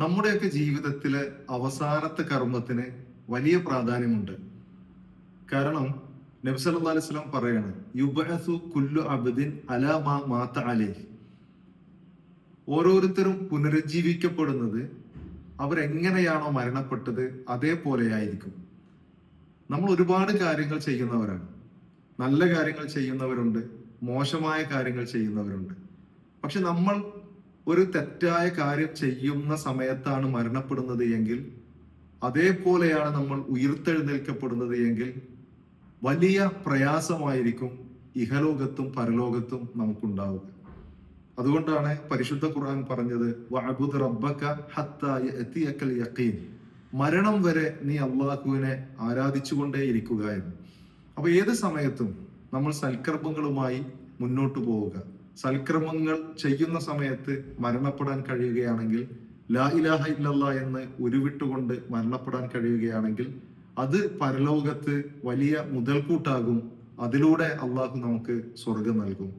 നമ്മുടെയൊക്കെ ജീവിതത്തിലെ അവസാനത്തെ കർമ്മത്തിന് വലിയ പ്രാധാന്യമുണ്ട്. കാരണം നബി സല്ലല്ലാഹു അലൈഹി വസല്ലം പറയാണ് യുബഅസു കുല്ലു അബദിൻ അലാ മാ മാത അലൈഹി. ഓരോരുത്തരും പുനരുജ്ജീവിക്കപ്പെടുന്നത് അവരെങ്ങനെയാണോ മരണപ്പെട്ടത് അതേപോലെയായിരിക്കും. നമ്മൾ ഒരുപാട് കാര്യങ്ങൾ ചെയ്യുന്നവരാണ്. നല്ല കാര്യങ്ങൾ ചെയ്യുന്നവരുണ്ട് മോശമായ കാര്യങ്ങൾ ചെയ്യുന്നവരുണ്ട്. പക്ഷെ നമ്മൾ ഒരു തെറ്റായ കാര്യം ചെയ്യുന്ന സമയത്താണ് മരണപ്പെടുന്നത് എങ്കിൽ അതേപോലെയാണ് നമ്മൾ ഉയർത്തെഴുന്നേൽക്കപ്പെടുന്നത് എങ്കിൽ വലിയ പ്രയാസമായിരിക്കും ഇഹലോകത്തും പരലോകത്തും നമുക്കുണ്ടാവുക. അതുകൊണ്ടാണ് പരിശുദ്ധ ഖുർആൻ പറഞ്ഞത് റബ്ബക യഖീൻ. മരണം വരെ നീ അള്ളാഹുവിനെ ആരാധിച്ചുകൊണ്ടേ ഇരിക്കുക എന്ന്. അപ്പൊ ഏത് സമയത്തും നമ്മൾ സൽക്കർമ്മങ്ങളുമായി മുന്നോട്ട് പോവുക. സൽക്കർമ്മങ്ങൾ ചെയ്യുന്ന സമയത്ത് മരണപ്പെടാൻ കഴിയുകയാണെങ്കിൽ ലാ ഇലാഹ ഇല്ലല്ല എന്ന് ഉരുവിട്ടുകൊണ്ട് മരണപ്പെടാൻ കഴിയുകയാണെങ്കിൽ അത് പരലോകത്ത് വലിയ മുതൽക്കൂട്ടാകും. അതിലൂടെ അള്ളാഹു നമുക്ക് സ്വർഗം നൽകും.